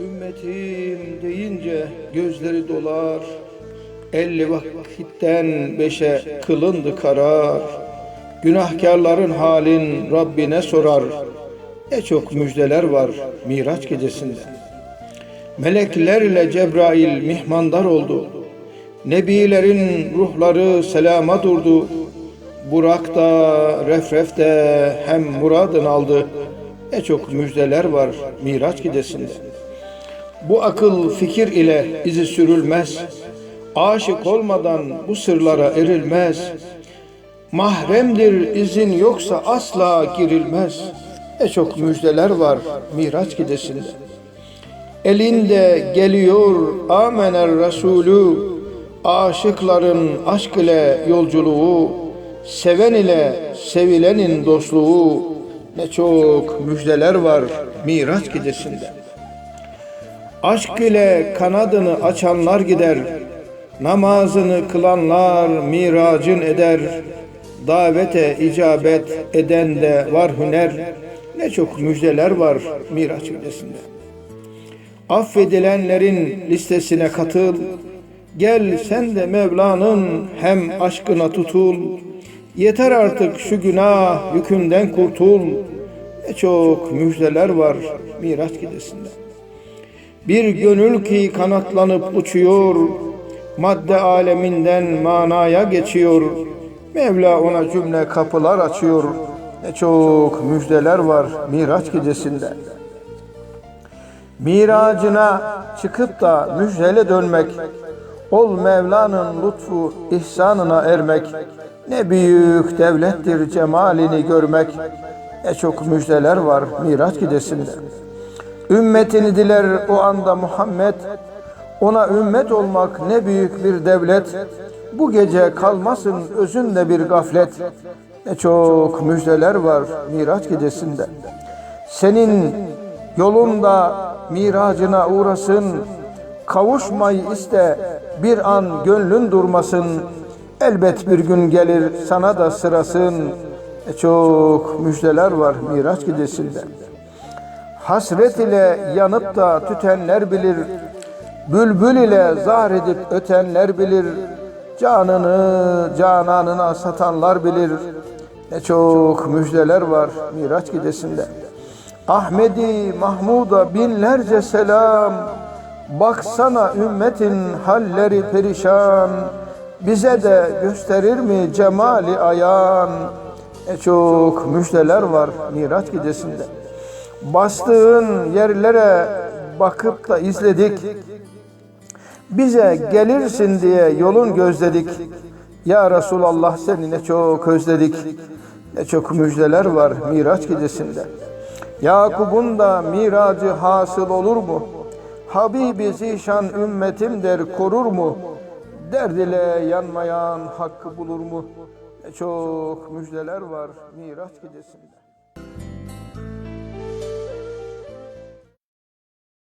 Ümmetim deyince gözleri dolar. Elli vakitten beşe kılındı karar. Günahkarların halin Rabbine sorar. Ne çok müjdeler var Miraç gecesinde. Meleklerle Cebrail mihmandar oldu. Nebilerin ruhları selama durdu. Burak'ta, Refref'te hem muradın aldı. Ne çok müjdeler var Miraç gecesinde. Bu akıl fikir ile izi sürülmez. Aşık olmadan bu sırlara erilmez. Mahremdir izin yoksa asla girilmez. Ne çok müjdeler var Miraç gecesinde. Elinde geliyor amener Resulü Aşıkların aşk ile yolculuğu Seven ile sevilenin dostluğu Ne çok müjdeler var Miraç gecesinde Aşk ile kanadını açanlar gider Namazını kılanlar miracın eder Davete icabet eden de var hüner Ne çok müjdeler var Miraç gecesinde Affedilenlerin listesine katıl. Gel sen de Mevla'nın hem aşkına tutul. Yeter artık şu günah yükünden kurtul. Ne çok müjdeler var Miraç gecesinde. Bir gönül ki kanatlanıp uçuyor. Madde aleminden manaya geçiyor. Mevla ona cümle kapılar açıyor. Ne çok müjdeler var Miraç gecesinde. Miracına çıkıp da müjdele dönmek, ol Mevla'nın lütfu ihsanına ermek, ne büyük devlettir cemalini görmek, ne çok müjdeler var Miraç gecesinde. Ümmetini diler o anda Muhammed, ona ümmet olmak ne büyük bir devlet, bu gece kalmasın özünde bir gaflet, ne çok müjdeler var Miraç gecesinde. Senin yolunda miracına uğrasın, kavuşmayı iste, bir an gönlün durmasın, elbet bir gün gelir sana da sırasın, e çok müjdeler var Miraç gecesinde. Hasret ile yanıp da tütenler bilir, bülbül ile zar edip ötenler bilir, canını cananına satanlar bilir, ne çok müjdeler var Miraç gecesinde. Ahmedi Mahmud'a binlerce selam. Baksana ümmetin halleri perişan. Bize de gösterir mi cemali ayan? Ne çok müjdeler var Miraç gecesinde. Bastığın yerlere bakıp da izledik. Bize gelirsin diye yolun gözledik. Ya Resulallah seni ne çok özledik. Ne çok müjdeler var Miraç gecesinde. Yakub'un da miracı hasıl olur mu? Habibi zişan ümmetim der korur mu? Derd ile yanmayan hakkı bulur mu? Ne çok müjdeler var Miraç gecesinde.